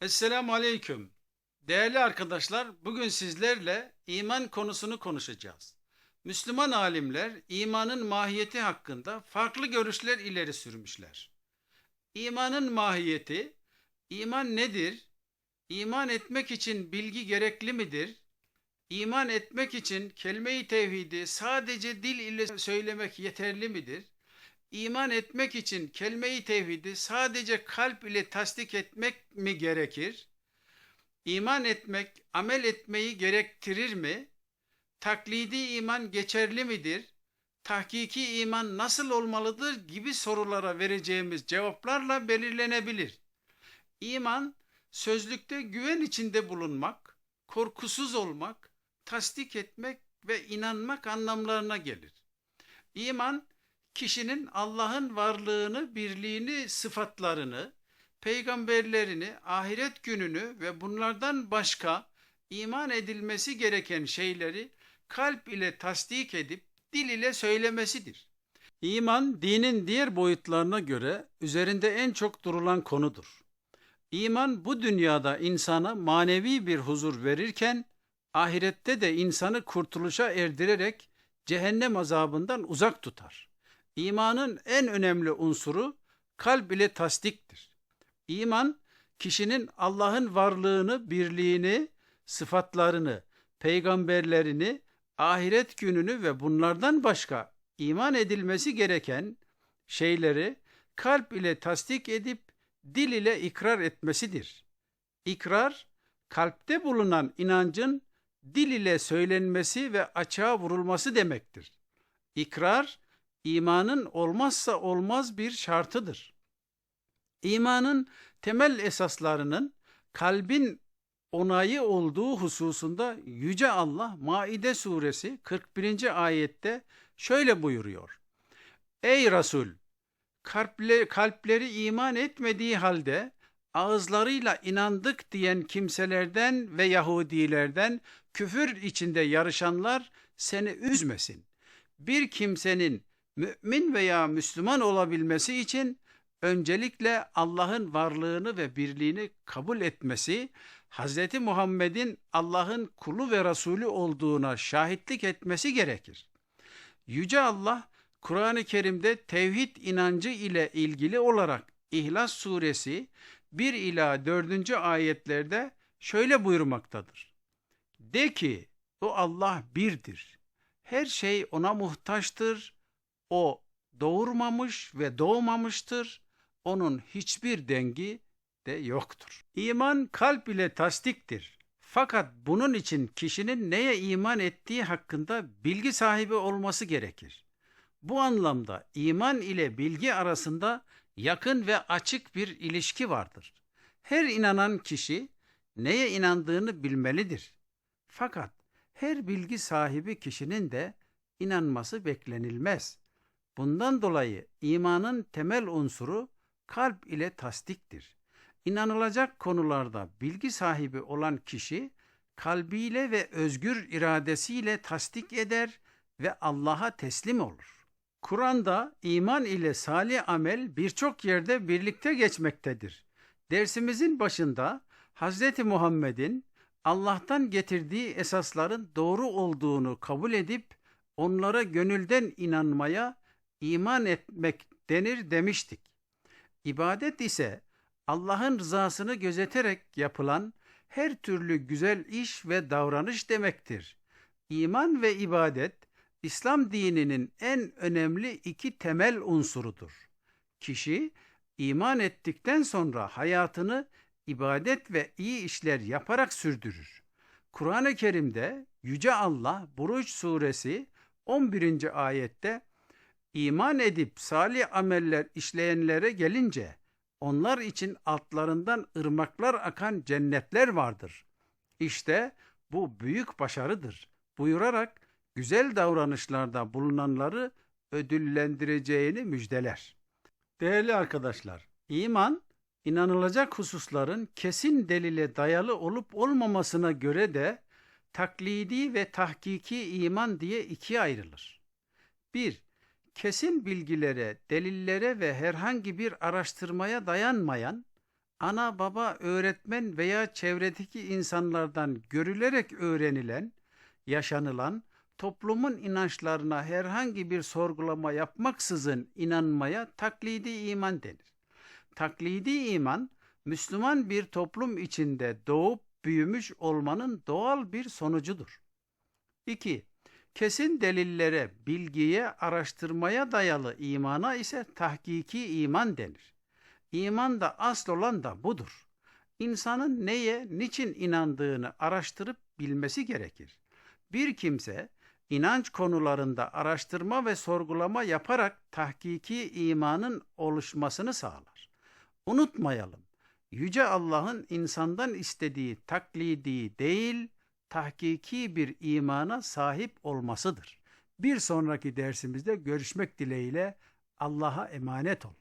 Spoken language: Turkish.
Esselamu Aleyküm. Değerli arkadaşlar, bugün sizlerle iman konusunu konuşacağız. Müslüman alimler imanın mahiyeti hakkında farklı görüşler ileri sürmüşler. İmanın mahiyeti, iman nedir? İman etmek için bilgi gerekli midir? İman etmek için kelime-i tevhidi sadece dil ile söylemek yeterli midir? İman etmek için kelime-i tevhidi sadece kalp ile tasdik etmek mi gerekir? İman etmek, amel etmeyi gerektirir mi? Taklidi iman geçerli midir? Tahkiki iman nasıl olmalıdır gibi sorulara vereceğimiz cevaplarla belirlenebilir. İman, sözlükte güven içinde bulunmak, korkusuz olmak, tasdik etmek ve inanmak anlamlarına gelir. İman, kişinin Allah'ın varlığını, birliğini, sıfatlarını, peygamberlerini, ahiret gününü ve bunlardan başka iman edilmesi gereken şeyleri kalp ile tasdik edip dil ile söylemesidir. İman dinin diğer boyutlarına göre üzerinde en çok durulan konudur. İman bu dünyada insana manevi bir huzur verirken ahirette de insanı kurtuluşa erdirerek cehennem azabından uzak tutar. İmanın en önemli unsuru kalp ile tasdiktir. İman, kişinin Allah'ın varlığını, birliğini, sıfatlarını, peygamberlerini, ahiret gününü ve bunlardan başka iman edilmesi gereken şeyleri kalp ile tasdik edip dil ile ikrar etmesidir. İkrar, kalpte bulunan inancın dil ile söylenmesi ve açığa vurulması demektir. İkrar, imanın olmazsa olmaz bir şartıdır. İmanın temel esaslarının kalbin onayı olduğu hususunda Yüce Allah Maide suresi 41. ayette şöyle buyuruyor. Ey Resul! Kalpleri, iman etmediği halde ağızlarıyla inandık diyen kimselerden ve Yahudilerden küfür içinde yarışanlar seni üzmesin. Bir kimsenin mümin veya Müslüman olabilmesi için öncelikle Allah'ın varlığını ve birliğini kabul etmesi, Hz. Muhammed'in Allah'ın kulu ve Resulü olduğuna şahitlik etmesi gerekir. Yüce Allah, Kur'an-ı Kerim'de tevhid inancı ile ilgili olarak İhlas suresi 1 ila 4. ayetlerde şöyle buyurmaktadır. De ki, o Allah birdir. Her şey ona muhtaçtır. O doğurmamış ve doğmamıştır. Onun hiçbir dengi de yoktur. İman kalp ile tasdiktir. Fakat bunun için kişinin neye iman ettiği hakkında bilgi sahibi olması gerekir. Bu anlamda iman ile bilgi arasında yakın ve açık bir ilişki vardır. Her inanan kişi neye inandığını bilmelidir. Fakat her bilgi sahibi kişinin de inanması beklenilmez. Bundan dolayı imanın temel unsuru kalp ile tasdiktir. İnanılacak konularda bilgi sahibi olan kişi kalbiyle ve özgür iradesiyle tasdik eder ve Allah'a teslim olur. Kur'an'da iman ile salih amel birçok yerde birlikte geçmektedir. Dersimizin başında Hz. Muhammed'in Allah'tan getirdiği esasların doğru olduğunu kabul edip onlara gönülden inanmaya iman etmek denir demiştik. İbadet ise Allah'ın rızasını gözeterek yapılan her türlü güzel iş ve davranış demektir. İman ve ibadet İslam dininin en önemli iki temel unsurudur. Kişi iman ettikten sonra hayatını ibadet ve iyi işler yaparak sürdürür. Kur'an-ı Kerim'de Yüce Allah Buruç suresi 11. ayette iman edip salih ameller işleyenlere gelince onlar için altlarından ırmaklar akan cennetler vardır. İşte bu büyük başarıdır buyurarak güzel davranışlarda bulunanları ödüllendireceğini müjdeler. Değerli arkadaşlar, iman inanılacak hususların kesin delile dayalı olup olmamasına göre de taklidi ve tahkiki iman diye ikiye ayrılır. 1. Kesin bilgilere, delillere ve herhangi bir araştırmaya dayanmayan ana baba öğretmen veya çevredeki insanlardan görülerek öğrenilen, yaşanılan, toplumun inançlarına herhangi bir sorgulama yapmaksızın inanmaya taklidi iman denir. Taklidi iman, Müslüman bir toplum içinde doğup büyümüş olmanın doğal bir sonucudur. 2. Kesin delillere, bilgiye, araştırmaya dayalı imana ise tahkiki iman denir. İmanda asıl olan da budur. İnsanın neye, niçin inandığını araştırıp bilmesi gerekir. Bir kimse inanç konularında araştırma ve sorgulama yaparak tahkiki imanın oluşmasını sağlar. Unutmayalım, Yüce Allah'ın insandan istediği taklidi değil, tahkiki bir imana sahip olmasıdır. Bir sonraki dersimizde görüşmek dileğiyle Allah'a emanet ol.